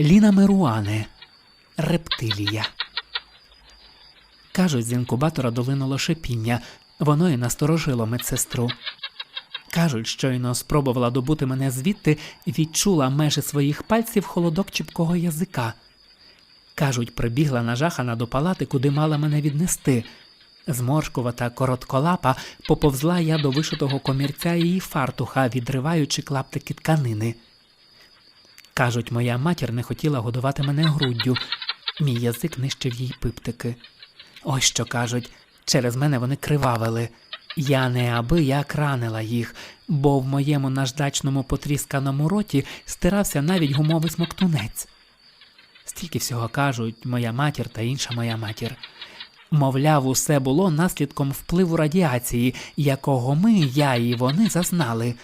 Ліна Меруане, рептилія. Кажуть, з інкубатора долинуло шипіння, воно і насторожило медсестру. Кажуть, щойно спробувала добути мене звідти, відчула межі своїх пальців холодок чіпкого язика. Кажуть, прибігла нажахана до палати, куди мала мене віднести. Зморшкувата коротколапа поповзла я до вишитого комірця її фартуха, відриваючи клаптики тканини. Кажуть, моя матір не хотіла годувати мене груддю. Мій язик нищив їй пиптики. Ось що кажуть, через мене вони кривавили. Я не аби як ранила їх, бо в моєму наждачному потрісканому роті стирався навіть гумовий смоктунець. Стільки всього кажуть моя матір та інша моя матір. Мовляв, усе було наслідком впливу радіації, якого ми, я і вони зазнали.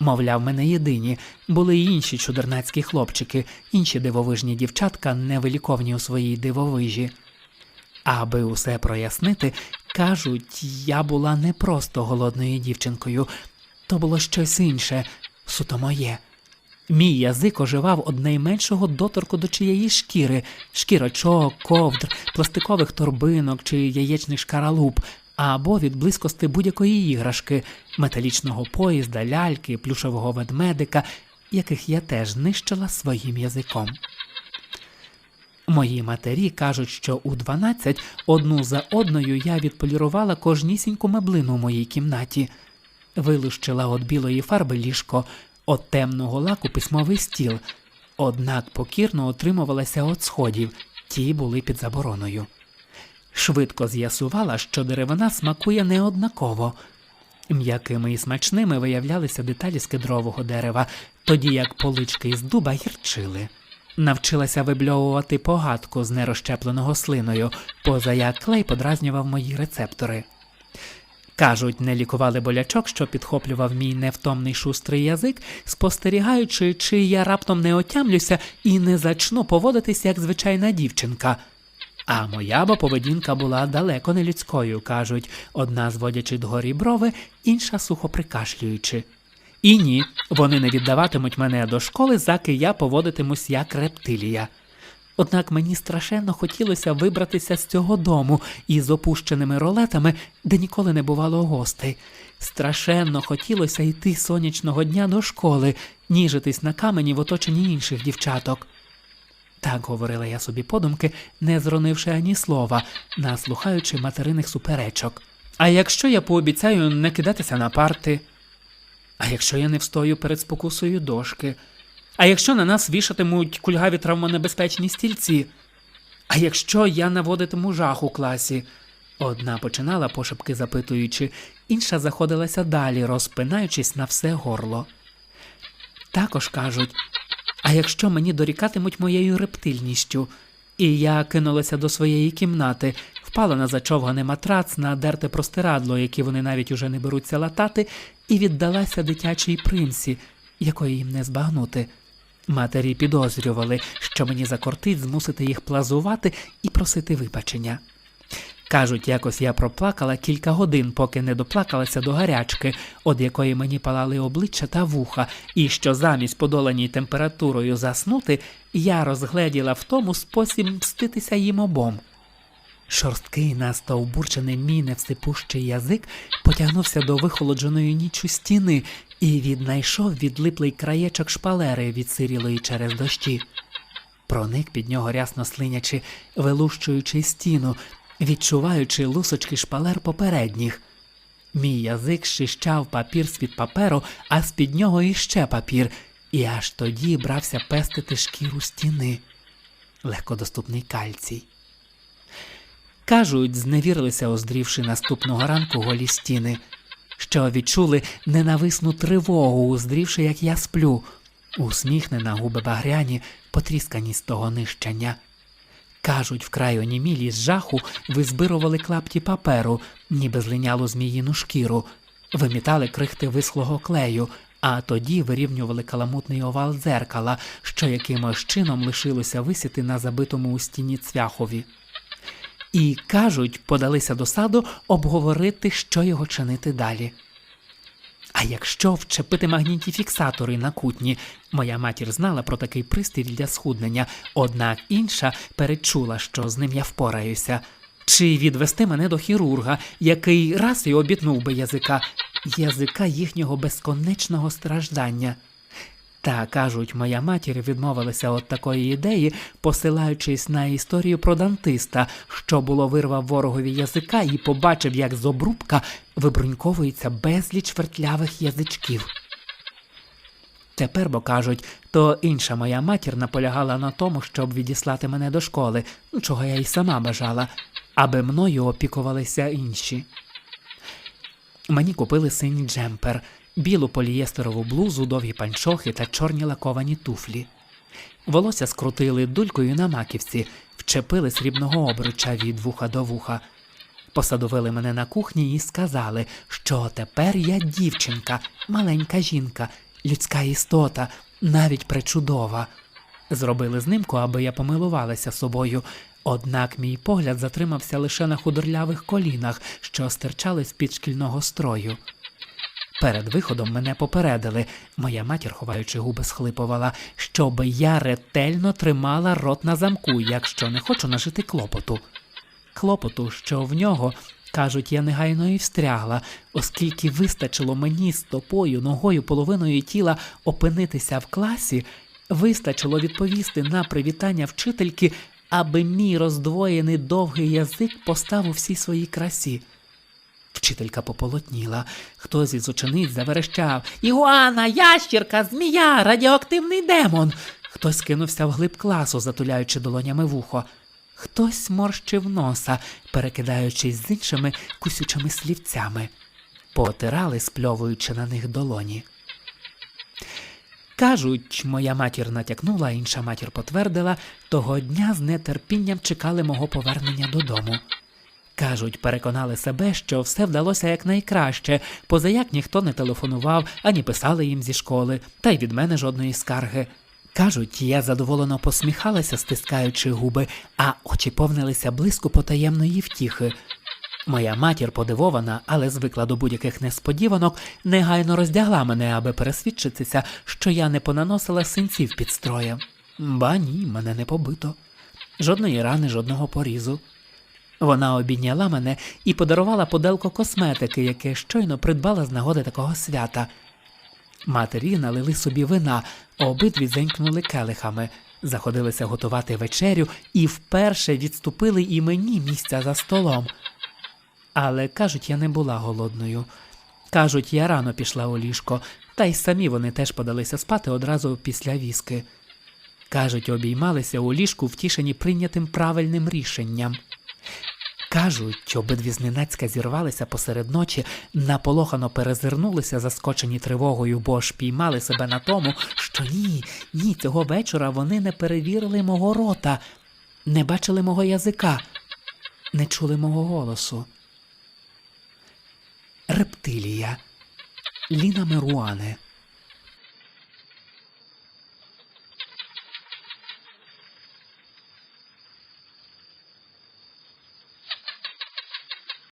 Мовляв, ми не єдині, були й інші чудернацькі хлопчики, інші дивовижні дівчатка, невиліковні у своїй дивовижі. Аби усе прояснити, кажуть, я була не просто голодною дівчинкою, то було щось інше, суто моє. Мій язик оживав од найменшого доторку до чиєї шкіри, шкірочок, ковдр, пластикових торбинок чи яєчних шкаралуп, або від близькости будь-якої іграшки, металічного поїзда, ляльки, плюшового ведмедика, яких я теж нищила своїм язиком. Мої матері кажуть, що у 12 одну за одною я відполірувала кожнісіньку меблину у моїй кімнаті, вилущила від білої фарби ліжко, від темного лаку письмовий стіл, однак покірно отримувалася від сходів, ті були під забороною. Швидко з'ясувала, що деревина смакує неоднаково. М'якими і смачними виявлялися деталі з кедрового дерева, тоді як полички із дуба гірчили. Навчилася вибльовувати погадку з нерозщепленого слиною, поза як клей подразнював мої рецептори. Кажуть, не лікували болячок, що підхоплював мій невтомний шустрий язик, спостерігаючи, чи я раптом не отямлюся і не зачну поводитися як звичайна дівчинка. А моя бо поведінка була далеко не людською, кажуть, одна зводячи дгорі брови, інша сухо прикашлюючи. І ні, вони не віддаватимуть мене до школи, заки я поводитимусь як рептилія. Однак мені страшенно хотілося вибратися з цього дому із опущеними ролетами, де ніколи не бувало гостей. Страшенно хотілося йти сонячного дня до школи, ніжитись на камені в оточенні інших дівчаток. Так говорила я собі подумки, не зронивши ані слова, наслухаючи материних суперечок. А якщо я пообіцяю не кидатися на парти? А якщо я не встою перед спокусою дошки? А якщо на нас вішатимуть кульгаві травмонебезпечні стільці? А якщо я наводитиму жах у класі? Одна починала пошепки запитуючи, інша заходилася далі, розпинаючись на все горло. Також кажуть, а якщо мені дорікатимуть моєю рептильністю? І я кинулася до своєї кімнати, впала на зачовганий матрац, на дерте простирадло, які вони навіть уже не беруться латати, і віддалася дитячій примсі, якої їм не збагнути. Матері підозрювали, що мені закортить змусити їх плазувати і просити вибачення. Кажуть, якось я проплакала кілька годин, поки не доплакалася до гарячки, од якої мені палали обличчя та вуха, і що замість подоланій температурою заснути, я розгледіла в тому спосіб мститися їм обом. Шорсткий настовбурчений мій невсипущий язик потягнувся до вихолодженої ніччю стіни і віднайшов відлиплий краєчок шпалери, відсирілої через дощі. Проник під нього рясно слинячи, вилущуючи стіну, відчуваючи лусочки шпалер попередніх. Мій язик щищав папір з-під паперу, а з-під нього іще папір, і аж тоді брався пестити шкіру стіни. Легкодоступний кальцій. Кажуть, зневірилися, оздрівши наступного ранку голі стіни, що відчули ненависну тривогу, уздрівши, як я сплю, усміхнена губи багряні, потріскані з того нищення. Кажуть, вкрай онімілі з жаху визбирували клапті паперу, ніби злинялу зміїну шкіру, вимітали крихти висхлого клею, а тоді вирівнювали каламутний овал дзеркала, що якимось чином лишилося висіти на забитому у стіні цвяхові. І, кажуть, подалися до саду обговорити, що його чинити далі. А якщо вчепити магнітіфіксатори на кутні, моя матір знала про такий пристрій для схуднення, однак інша перечула, що з ним я впораюся. Чи відвести мене до хірурга, який раз і обітнув би язика, язика їхнього безконечного страждання. Та кажуть, моя матір відмовилася від такої ідеї, посилаючись на історію про дантиста, що було вирвав ворогові язика і побачив, як з обрубка вибруньковується безліч вертлявих язичків. Тепер, бо кажуть, то інша моя матір наполягала на тому, щоб відіслати мене до школи, чого я й сама бажала, аби мною опікувалися інші. Мені купили синій джемпер, білу полієстерову блузу, довгі панчохи та чорні лаковані туфлі. Волосся скрутили дулькою на маківці, вчепили срібного обруча від вуха до вуха. Посадовили мене на кухні і сказали, що тепер я дівчинка, маленька жінка, людська істота, навіть пречудова. Зробили знимку, аби я помилувалася собою. Однак мій погляд затримався лише на худорлявих колінах, що стирчали з-під шкільного строю. Перед виходом мене попередили, моя матір, ховаючи губи, схлипувала, щоби я ретельно тримала рот на замку, якщо не хочу нажити клопоту. Клопоту, що в нього, кажуть, я негайно і встрягла, оскільки вистачило мені стопою, ногою, половиною тіла опинитися в класі, вистачило відповісти на привітання вчительки, аби мій роздвоєний довгий язик постав у всій своїй красі. Вчителька пополотніла. Хтось із учениць заверещав Ігуана, ящірка, змія, радіоактивний демон. Хтось кинувся вглиб класу, затуляючи долонями вухо. Хтось морщив носа, перекидаючись з іншими кусючими слівцями. Потирали, спльовуючи на них долоні. Кажуть, моя матір натякнула, інша матір потвердила, того дня з нетерпінням чекали мого повернення додому. Кажуть, переконали себе, що все вдалося якнайкраще, позаяк ніхто не телефонував, ані писали їм зі школи, та й від мене жодної скарги. Кажуть, я задоволено посміхалася, стискаючи губи, а очі повнилися блиску потаємної втіхи. Моя матір, подивована, але звикла до будь-яких несподіванок, негайно роздягла мене, аби пересвідчитися, що я не понаносила синців під строєм. Ба ні, мене не побито. Жодної рани, жодного порізу. Вона обійняла мене і подарувала поделко косметики, яке щойно придбала з нагоди такого свята. Матері налили собі вина, обидві зенькнули келихами, заходилися готувати вечерю і вперше відступили і мені місця за столом. Але кажуть, я не була голодною. Кажуть, я рано пішла у ліжко, та й самі вони теж подалися спати одразу після віски. Кажуть, обіймалися у ліжку, втішені прийнятим правильним рішенням. Кажуть, обидві зненацька зірвалися посеред ночі, наполохано перезирнулися, заскочені тривогою, бо ж піймали себе на тому, що ні, ні, цього вечора вони не перевірили мого рота, не бачили мого язика, не чули мого голосу. Рептилія. Ліна Меруане